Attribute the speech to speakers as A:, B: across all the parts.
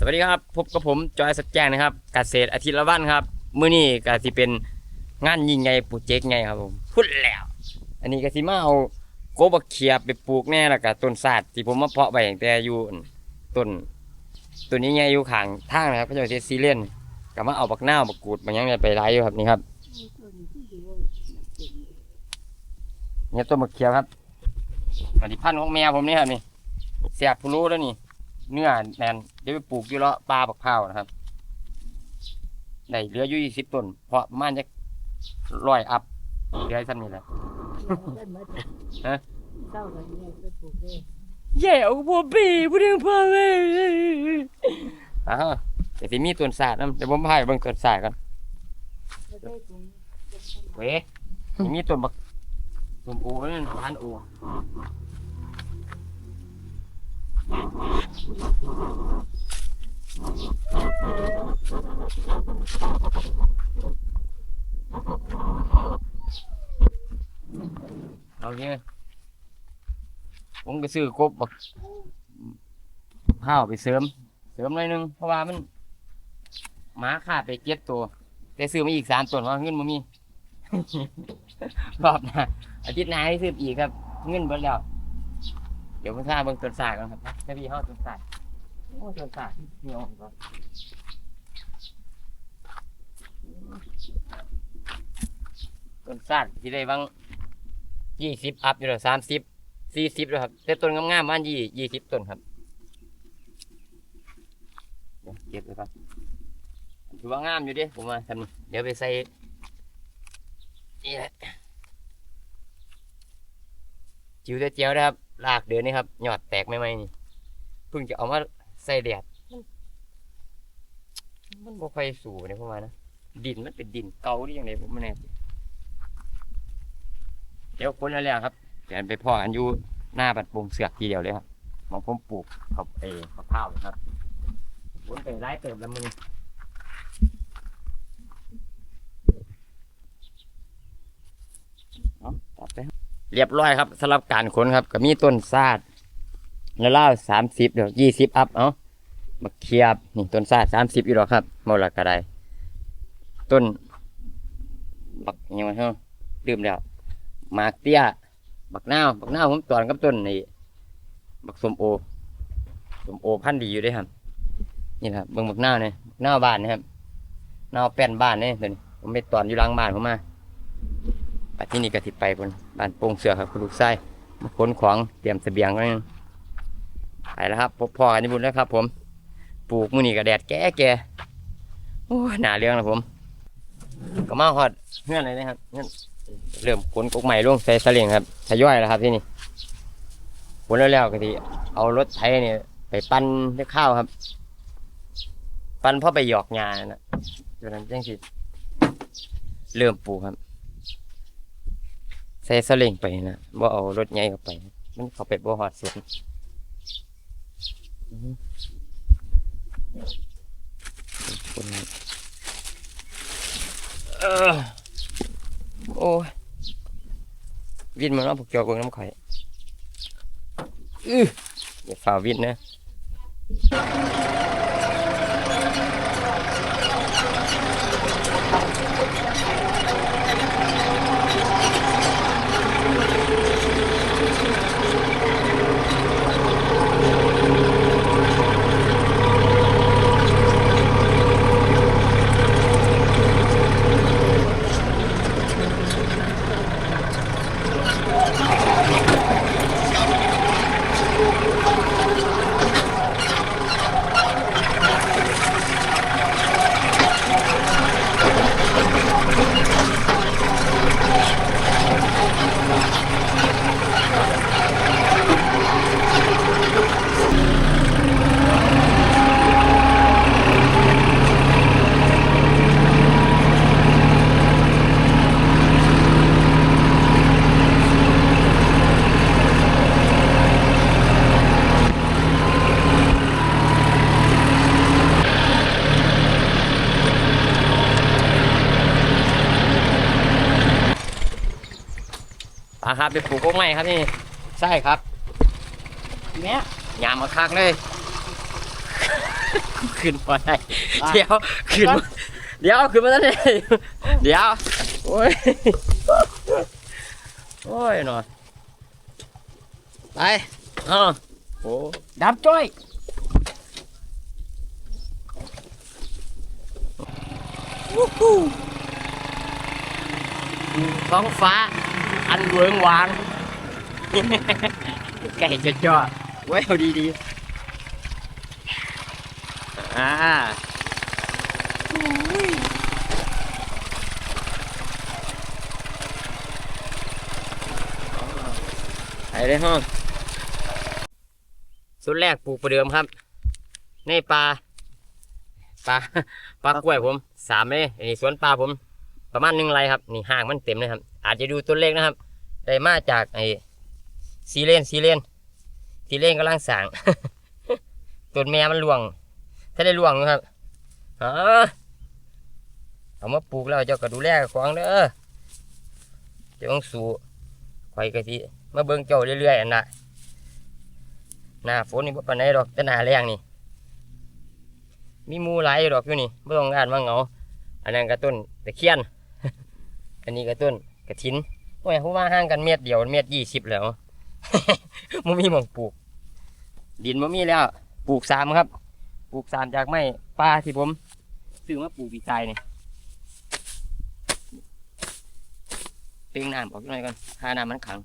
A: สวัสดีครับพบกับผมจอยสัจแจ้งนะครับกเกษตรอาทิตย์ละวันครับมื้อนี้ก็สิเป็นงานยิ่งใหญ่โปรเจกต์ใหญ่ครับผมพูดแล้ว อันนี้ก็สิมาเอาโกบักเขียบไปปลูกแน่แล้วก็ต้นศาสาดที่ผมมาเพาะไว้ตั้งแต่อยู่ต้นต้นนี้ใหญ่อยู่ข้างทางนะครับก็จะเฮ็ดซีเลียนก็มาเอาบักหน้าบักกูดบางอย่างเนี่ยไปไล่อยู่ครับนี่ครับเนี่ยต้นบักเขียบครับผลิตภัณฑ์ของแม่ผมนี่ครับนี่เสียบผู้รู้แล้วนี่ เนื้อแน่น ดี๋ยวไปปลูกอยู่เลาะปลาบักพร้าวนะครับได้เหลืออยู่ยี่สิบต้น เพราะประมาณจะร้อยอัพเหลือซ้ำนี่แหละฮะ
B: เจ้ากันเนี่ยไปปลูกเลย
A: เย่เอาพ่อปีผู้เลี้ยงพ่อแม่อ้าวแต่ที่มีต้นสาดนะเดี๋ยวผมพาไปเบิ่งต้นสาดกัน
B: ไม่ได้ปลูก
A: เว้ยนี่มีต้นบักต้นโอ้นั่นพันโอ้ เอาเนี่ยผมก็ซื้อกบบักข้าวไปเสริม เสริมหน่อยหนึง เพราะว่ามันหมาขาดไปเก็บตัว แต่ซื้อมาอีกสามต้นเพราะเงินมันมีรอบหน้าอาทิตย์หน้าให้ซื้ออีกครับ เงินเบิดแล้ว เดี๋ยวผมทราบเบิ่งต้นสายก่อนครับแม่พี่เฮาต้นสายโอ้ต้นสายเหนียวก่อนต้นสายที่ได้บางยี่สิบอัพอยู่แล้วสามสิบสี่สิบแล้วครับแต่ต้นงามๆมันยี่ยี่สิบต้นครับเดี๋ยวเก็บไว้ครับถือว่างามอยู่ด้ผมว่าทำนี่เดี๋ยวไปใส่นี่แหละจิ๋วเจียวนะครับ ลากเดือนนี่ครับหยอดแตกไม่ไหมนี่เพิ่งจะเอามาใส่แดดมันมันบ่ค่อยสูเนี่ยพวกมันนะดินมันเป็นดินเก่าหรือยังไงผมไม่แน่ใจเดี๋ยวคนแล้วครับเดี๋ยวไปพ่ออันอยู่หน้าบัดปงเสือกทีเดียวเลยครับมองผมปลูกกับเอมะพร้าวครับวนไปไล่เติมแล้วมึง ตัดไปครับ เรียบร้อยครับสำหรับการขนครับ ก็มีต้นซาดแล้วเล่าสามสิบเดี๋ยวยี่สิบอัพเอามาเคียบนี่ต้นซาดสามสิบอยู่หรอกครับหมดละก็ได้ต้นบักยังไงเฮ้ดื่มแล้วหมากเตี้ย บักนาวบักนาวผมตอนกับต้นนี่บักสมโอสมโอพันธุ์ดีอยู่ด้วยครับ นี่ครับเบิ่งบักนาวเนี่ยนาวบ้านนะครับนาวแป้นบ้านเนี่ยตัวนี้ผมไปตอนอยู่หลังบ้านผมมา ไปที่นี่ก็ติดไปบนบ้านโป่งเสือครับคุณลูกไส้มาขนของเตรียมเสบียงไว้ไปแล้วครับพบพ่อกันที่บุญแล้วครับ ผม ปลูกมือนี่ก็แดดแก่แก่โอ้หนาเรื่องนะผม ก็มาฮอดเงื่อนเลยนะครับเงื่อนเริ่มขนกกใหม่ลงใส่สลิงครับทยอยแล้วครับที่นี่ขนแล้วแล้วก็ทีเอารถไถเนี่ยไปปั้นด้วยข้าวครับ ปั้นเพ่อไปหยอกงานะจนนั้นจังสิเริ่มปลูกครับ ใส่สลิงไปนะบ่เอารถใหญ่เข้าไป มันเข้าไปบ่ฮอดสวนคนโอ้วินมันว่าพวกเกี่ยวกับน้ำไข่อยอื้ออย่าฝ่าวินนะ ปลาครับไปปลูกกงไม้ครับนี่ใช่ครับ
B: แม่
A: ยามมาคักเลยขึ้นมาได้เดี๋ยวขึ้นมาเดี๋ยวขึ้นมาได้เดี๋ยวโอ้ยโอ้ยหน่อย
C: ไป
A: อ้าวโอ้
C: ดับจ้อย
A: ท้องฟ้า อันเวิงวาง ไก่จะจ่อไว้เอาดีๆ อ่าไปเลยห้องสุดแรกปลูกประเดิมครับ ในปลาปลาปลากล้วยผมสามเลยอันนี้สวนปลาผม ประมาณหนึ่งไรครับ นี่ห่างมันเต็มเลยครับ อาจจะดูตัวเลขนะครับ ได้มาจากไอ้ซีเลนซีเลนซีเลนกำลังสั่งต้นแม่มันล่วง ถ้าได้ล่วงนะครับอ๋อเอามาปลูกแล้วเจ้าก็ดูแลของเด้อเจ้าต้องสู้ข่กะทิมาเบิ่งเจ้าเรื่อยๆอันน่ะหน้าฝนนี่บ่ปานใดดอกแต่หน้าแรงนี่มีมูหลายอดอกอยู่นี่บ่ต้องการว่าเหงา อันนั้นก็ต้นตะเคียน อันนี้ก็ต้น กระถินโอ้ยผมว่าห่างกันเมตรเดียวเมตรยี่สิบแล้วมันมีหมองปลูก ดินมันมีแล้ว ปลูกสามครับ ปลูกสามจากไม้ป่าที่ผมซื้อมาปลูกปีกายนี่เตียงน้ำออกหน่อยก่อนหาน้ำมันขัง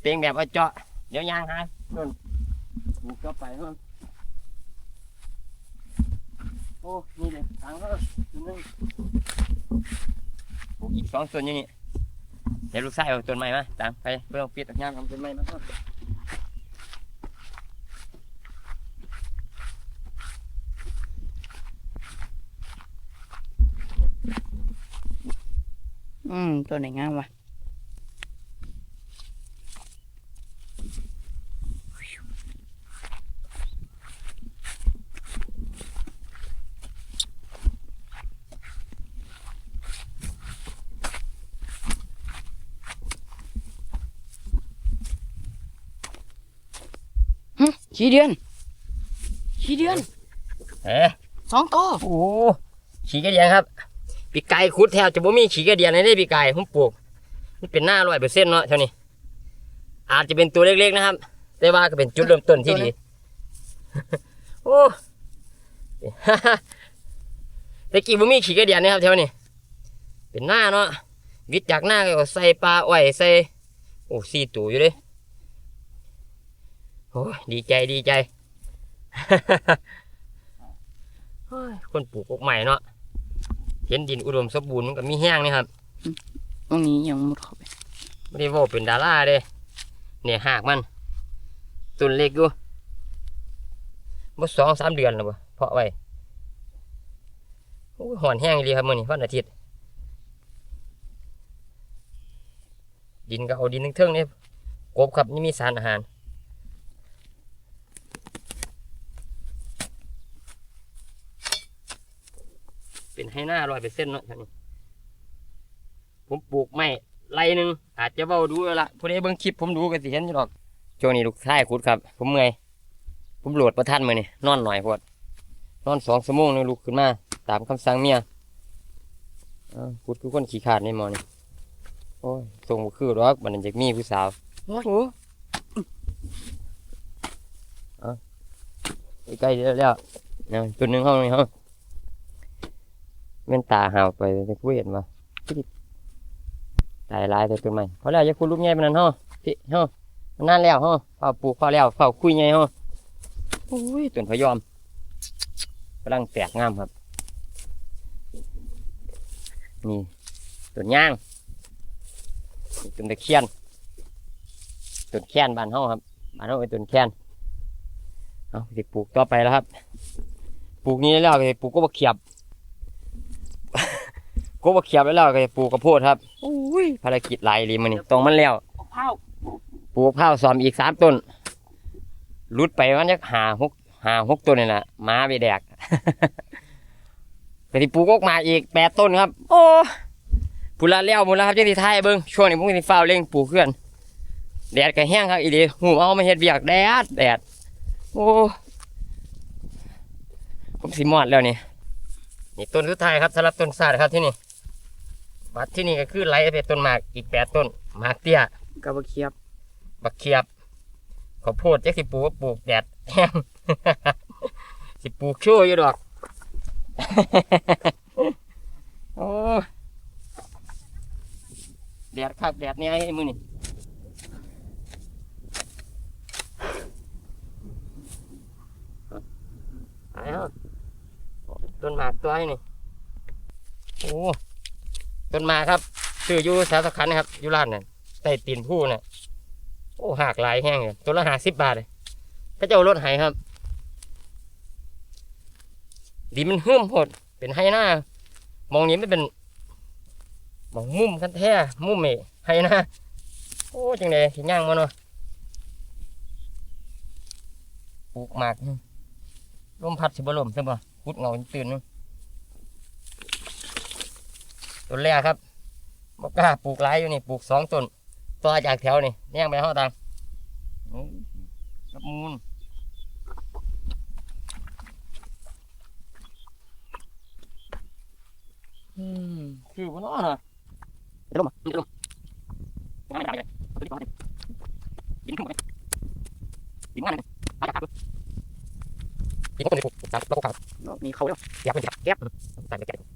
A: เตียงแบบเอาเจาะเดี๋ยวยางหาต้นปลูกเข้าไปเพิ่มโอ้นี่เลยตังก็ตัวหนึง อีกสองต้นอยู่นี่เดี๋ยวลูกชายเอาต้นไม้มาตามไปเพื่อเอาปิดย่างทำต้นไม้มา
C: อืมตัวไหนงามวะ หึ ขี้เดือน ขี้เดือน
A: เอ๊ะ
C: สองตัว
A: โอ้ขี่กระเดียนครับ ปีกไก่คุดแทบจะบ่มีขี่กระเดียนในได้ปีกไก่ผมปลูกนี่เป็นหน้าร้อยเปอร์เซ็นต์เนาะเท่านี้ อาจจะเป็นตัวเล็กๆนะครับ แต่ว่าก็เป็นจุดเริ่มต้นที่ดี โอ้แต่กี้บ่มีขี่กระเดียนนะครับแถวนี้ เป็นหน้าเนาะวิทย์จากหน้าก็ใส่ปลาอ้อยใส่โอ้สี่ตัวอยู่เลย โอ้ยดีใจดีใจเฮ้ยคนปลูกกกใหม่เนาะเห็นดินอุดมสมบูรณ์มันก็มีแห้งนี่ครับ
C: ตรงนี้ยังมุดเข้าไป
A: ไม่ได้เว่าเป็นดาราเด้เนี่ยหากมันต้นเล็กอยู่บ่สองสามเดือนแล้วบ่เพาะไว้โอ้ยหอนแห้งดีครับมื้อนี้วันอาทิตย์ ดินก็เอาดินทั้งเทิงๆนี่กบครับนี่มีสารอาหาร เป็นให้หน้าร้อยเปอร์เซ็นต์เนาะท่านนี้ ผมปลูกไม้ไรหนึ่งอาจจะเบาดูแล้วละผู้ใดเบิ่งคลิปผมดูก็สิเห็นอยู่ดอกช่วงนี้ลูกชายขุดครับ ผมเมื่อยผมโหลดประทันมือนี่นอนหน่อยพอดนอนสองชั่วโมงนึงลุกขึ้นมา ตามคำสั่งเมียอ้าวขุดคือคนขี้ขาดในหมอนี่โอ้ยทรงบ่คือดอกมันนั้นจะมีผู้สาว
C: โอ้โห
A: ใกล้ๆแล้วแล้วเนี่ยจุดหนึ่งห้องนี้ห้อง เม่นตาหาวไปจะคุยเห็นมาตายลายแต่ต้นไม้พอแล้วอย่าคุยรูปใหญ่ปนนั้นห้อพี่ห้อมันนานแล้วห้อเฝ้าปลูกเฝ้าแล้วเฝ้าคุยใหญ่ห้อโอ้ยต้นพยอมกำลังแตกงามครับ นี่ต้นย่างนี่นตะเคียนต้นแค้นบ้านห้อครับบ้านห้อเป็นต้นแค้นเอาสิปลูกต่อไปแล้วครับ ปลูกนี้แล้วก็สิปลูกก็บะเขียบ ก็บะเขียบแล้วก็สิปลูกกระโพดครับอุ้ยภารกิจหลายเลยมันนี่ตรงมันแล้ว
C: เอาเผา
A: ปลูกข้าวซ้อมอีกสามต้นรุดไปมันจะหาหกหาหกต้นนี่แหละหมาไปแดกก็สิปลูกออกมาอีกแปดต้นครับ โอ้ปุระแล้วหมดแล้วครับเจ้าที่ไทายเบิ้งช่วงนี้ผมก็สิฟ้าวเร่งปลูกเพื่อนแดดก็แห้งครับอีเดีหูเอามาเฮ็ดเบียกแดดแดดโอ้ผมสิมอดแล้วนี่นี่ต้นสุดท้ายครับสำหรับต้นซาดครับที่นี่ บัดที่นี่ก็คือไหลไปต้นหมากอีกแปดต้นหมากเตี้ย
C: กับบ่เคียบ
A: บักเขียบข้าวโพดจักสิปลูกก็ปลูกแดดแห้งสิปลูกชั่วอยู่ดอกโอ้แดดครับแดดเนี่ยให้มือนี่ไปเอาต้นหมากตัวให้นี่โอ้ต้ นมาครับซื้ออยู่สาสขันนะครับอยู่ร้านนั่นใต้ตีนผู้น่ะโอ้หักหลายแห้งเลยตัวละห้าสิบบาทเลยถ้าเจ้ารถไห้ครับ ดีมันหืมหดเป็นไฮหน้ามองนี้ไม่เป็นมองมุมกันแท้มุมเอไฮหน้าโอ้จังเลยสิย่างมันวะปลูกหมากลมพัดสิบลมใช่ปะพุดเงาตื่นนึง ต้นแรกครับบอกกล้าปลูกหลายอยู่นี่ปลูกสองต้นต่อจากแถวนี่แย่งไปห้อตังอื้อกับมูลอืมคือวันนั้นนะเดี๋ยวลงมาเดี๋ยวลงมาไม่ได้เลยตัวนี้ก่อนเลยกินขึ้นมาเลยกินง่าเลยอาจจะขาดด้วยกินเข้าไปในปุกตามแล้วก็ขาด
C: รอบนี้เขาแล้ว
A: แยกเป็นแยกแยกตามไปแยกไปเดี๋ยวของ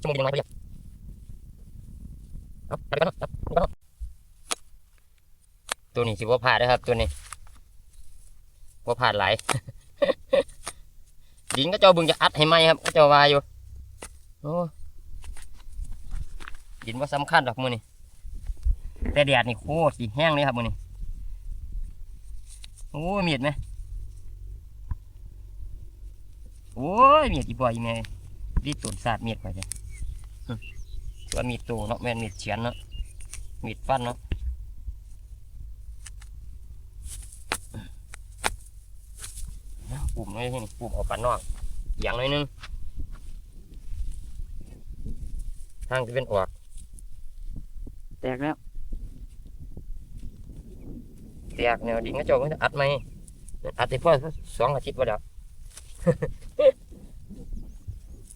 A: ชั่วโมงยังไงปเรียกเอาไปกันเนาะเอาไปกันเนาะตัวนี้สิว่าผ่าดนะครับ ตัวนี้ว่าผ่าดหลายดินก็เจ้าบึงจะอัดให้ไหมครับ ก็เจ้าวายอยู่โอ้ดินว่าสำคัญดอกมือนี่แต่แดดนี่โคตรสีแห้งเลยครับมือนี่โอ้เมียดไหมโอ้ยเมียดอีบ่อยแม่รีดตุ่นสาดมียดไปเลย ว่ามีดตัวเนาะแม่นมีดเฉียนเนาะมีดฟันเนาะปุ่มน้อยที่นี่ปุ่มเอาปันนอกอย่างน้อยนึงทางจะเป็นออก
C: แตกแล้ว
A: แตกแนวดินก็เจามันอัดไหมอัดได้พอสองอาทิตย์ว่าเดี๋ยว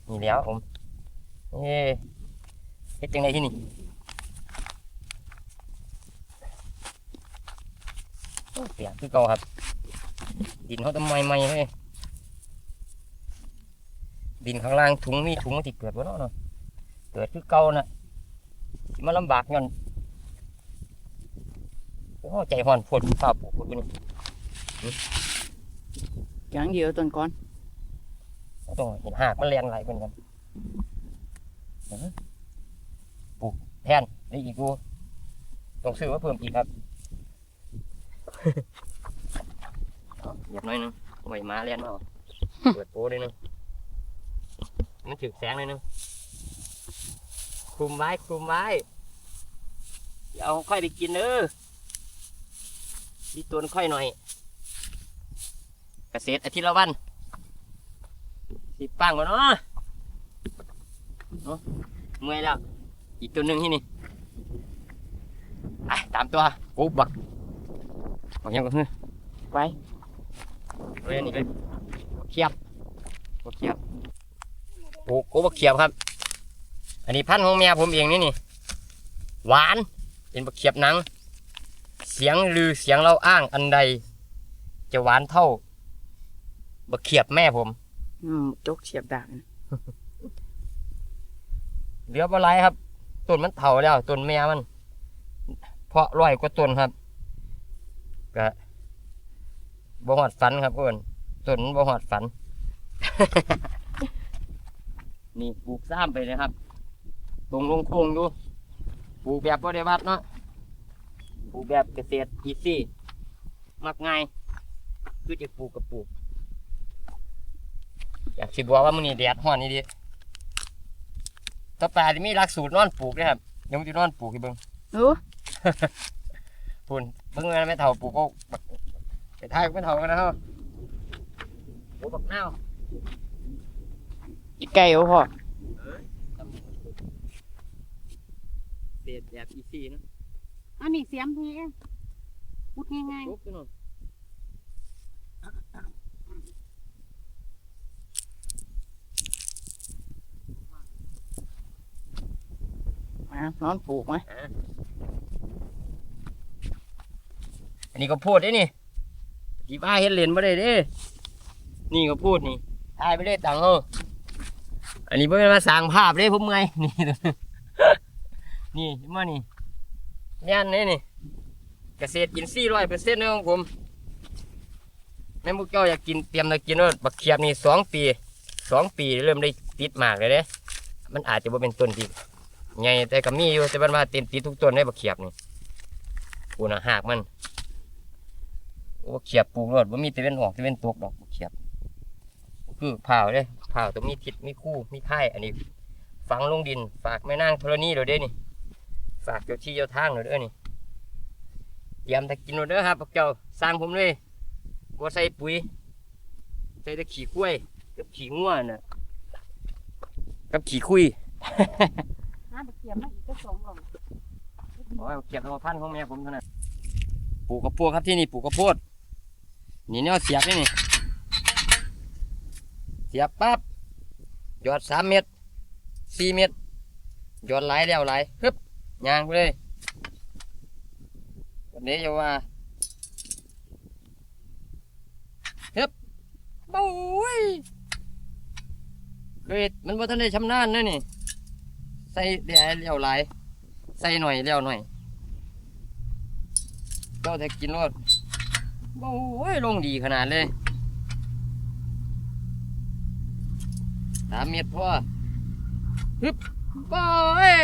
A: นี่แล้วผม เอ้เฮ็ดจังไดที่นี่โอ้เปียกคือเก่าครับ ดินเขาทำไมไม่เฮ้ยดินข้างล่างถุงมีถุงมันที่เกิดวะเนาะเนาะเกิดคือเก่าน่ะสิมาลำบากเงินโอ้ใจห่อนฝนฟ้าปลูกพวกนี้
C: อย่างเดียวต้นก่อน
A: ต้องเห็นหากมันแรงไหลเป็นกันเออ ปลูกแทนได้อีกกูต้องซื้อมาเพิ่มอีกครับเอาเหยียบหน่อยหนึงไว้ม้าเลียนมาเอาเปิดโป้เลยนึงมันถึกแสงเลยนึงคลุมไว้คลุมไว้อย่าเอาค่อยไปกินเด้อดีตัวค่อยหน่อยเกษตรอาทิตย์ละวันสิปังก่อนเนาะ เนาะเมื่อยแล้ว อีกตัวหนึ่งที่นี่ไปตามตัวกูบักบักยังก็คือ
C: ไป
A: เรียนนี่เลยบักเขียบบักเขียบโอ้กูบักเขียบครับ อันนี้พันธุ์ของแม่ผมเองนี่นี่หวานเป็นบักเขียบหนัง เสียงลือเสียงเราอ้างอันใด จะหวานเท่าบักเขียบแม่ผม
C: อืมจกเสียบดาบนะ
A: เหลือบ่หลายครับต้นมันเฒ่าแล้วต้นแม่มัน เพาะร้อยกว่าต้นครับก็บ่หอดฝันครับเพื่อนต้นมันบ่หอดฝัน นี่ปลูกซ้ำไปเลยครับ ตรงลงโค้งอยู่ปลูกแบบบ่ได้วัดเนาะปลูกแบบเกษตรอีซี่มักง่ายคือจะปลูกกับปลูกอยากสิบอกว่ามื้อนี้แดดร้อนนี่ดิ ต่อไปอาจจะมีหลักสูตรนอนปลูกนะครับเดี๋ยวมันจะนอนปลูกให้เบิ่ง
C: โอ้
A: ปุ่นเบิ่งอะไรไม่เท่าปลูกก็บักไปทายไม่เท่ากันนะครับปลูกบักนาว
C: อีกไก่โอ้พ่อ
A: เด็ดแบบอีซี่นะ
B: อันนี้เสียมเพียพูดง่าย
A: ปลูกกันหน่อย
C: อะ นอนปลูกไหม
A: อันนี้ก็พูดได้นี่ที่บ้าเฮ็ดเหรียญบ่ได้เด้ นี่ก็พูดนี่ตายไปเลยตังเอออันนี้เพิ่นมาสร้างภาพเด้ผมไงนี่นี่เห็นบ่นี่แม่นเด้นี่เกษตรอินทรีย์ร้อยเปอร์เซ็นต์เลยของผมแม่พวกเจ้าอยากกินเตรียมจะกินว่าบักเขียบนี่สองปีสองปีเริ่มได้ติดหมากเลยเด้ มันอาจจะบ่าเป็นต้นที่ ใหญ่แต่ก็มีอยู่แต่บ้านว่าเต็มติดทุกต้นได้บักเขียบนี่ปูน่ะหากมันโอ้เขียบปลูกรถว่ามีตะเวนออกตะเวนตกดอกเขียบ คือเผาเด้เผาต้องมีทิศมีคู่มีค่ายอันนี้ ฝังลงดิน ฝากแม่นางธรณีเดี๋ยวเด้นี่ ฝากเจ้าที่เจ้าทางเดี๋ยวเด้นี่เตรียมต่กินเดี๋ยวเด้อครับพวกเจ้าสร้างผมเลยบ่ใส่ปุ๋ยใส่ต่ขี้กล้วยกับขี้งัวน่ะกับขี้คุย
B: น้ำตะเกียบมาอีกก็สองหลง
A: โอ้ยเก็บเอาพันธุ์ของแม่ผมเท่านั้นปลูกกระโพดครับที่นี่ปลูกกระโพดนี่เนี่ยเสียบนี่นี่เสียบปั๊บหยอดสามเม็ดสี่เม็ดหยอดหลายแล้วหลายฮึบยางไปเลยวันนี้จะว่าฮึบโอ้ยเคยมันว่าท่านได้ชำนาญนะนี่ ใส่แด่แล้วหลายใส่หน่อยแล้วหน่อยเจ้าแต่กินรสโอ้ยลงดีขนาดเลยสามเมตรพ่อฮึบโอ้ย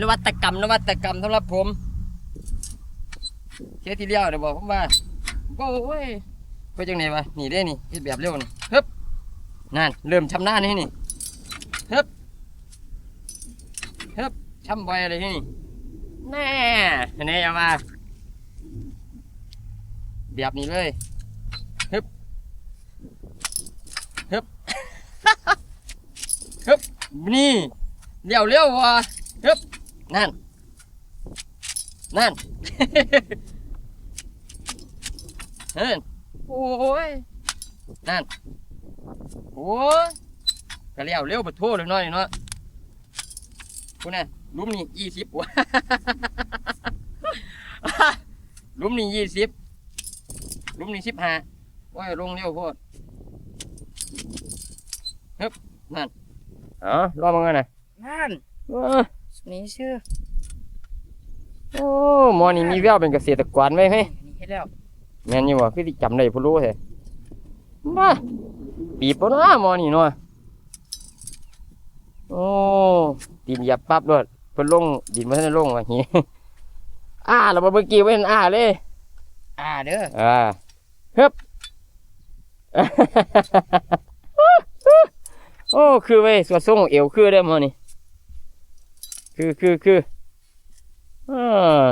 A: นวัตกรรมนวัตกรรมสำหรับผมเที่ยวที่เลี้ยวเดี๋ยวบอกผมว่าโอ้ยไปจังไหนวะนี่เด้นี่เฮ็ดแบบเร็วนี่ฮึบนั่นเริ่มชำนาญนี่นี่ฮึบ ฮึบช้ำบ่อยอะไรที่นี่แน่แน่อย่ามาแบบนี้เลยฮึบฮึบฮึบนี่เลี้ยวเลี้ยวว่ะฮึบนั่น นั่นเฮ้ยโอ้ยนั่นโอ้ยก็เลี้ยวเลี้ยวไปทั่วเลยน้อยเนาะ คุณน่ะหลุมนี่ยี่สิบวะหลุมนี่ยี่สิบหลุมนี่สิบห้าโอ้ยลงเร็วโพดฮึบนั่นอ๋อรอมึงกันนะ
C: นั่น
A: เออ
C: นี่ชื่อ
A: โอ้หมอนี่มีแววเป็นเกษตรกรไหมเฮ้ย
C: อันนี้เฮ็ดแล้ว
A: แม่นอยู่บ่คือสิจำได้ผู้รู้แท้มาปีบบ่เนาะหมอนี่เนาะโอ้ ดินเหยับปั๊บด้วยเพิ่นลงดินบ่ทันได้ลงว่าหีอ้าแล้วบ่เมื่อกี้บ่เห็นอ้าเลย
C: อ่าเด้อ
A: อ่าฮึบ โอ้คือเว้ยสวดทรงเอวคือเด้อหมอนี่คือคือคืออ่า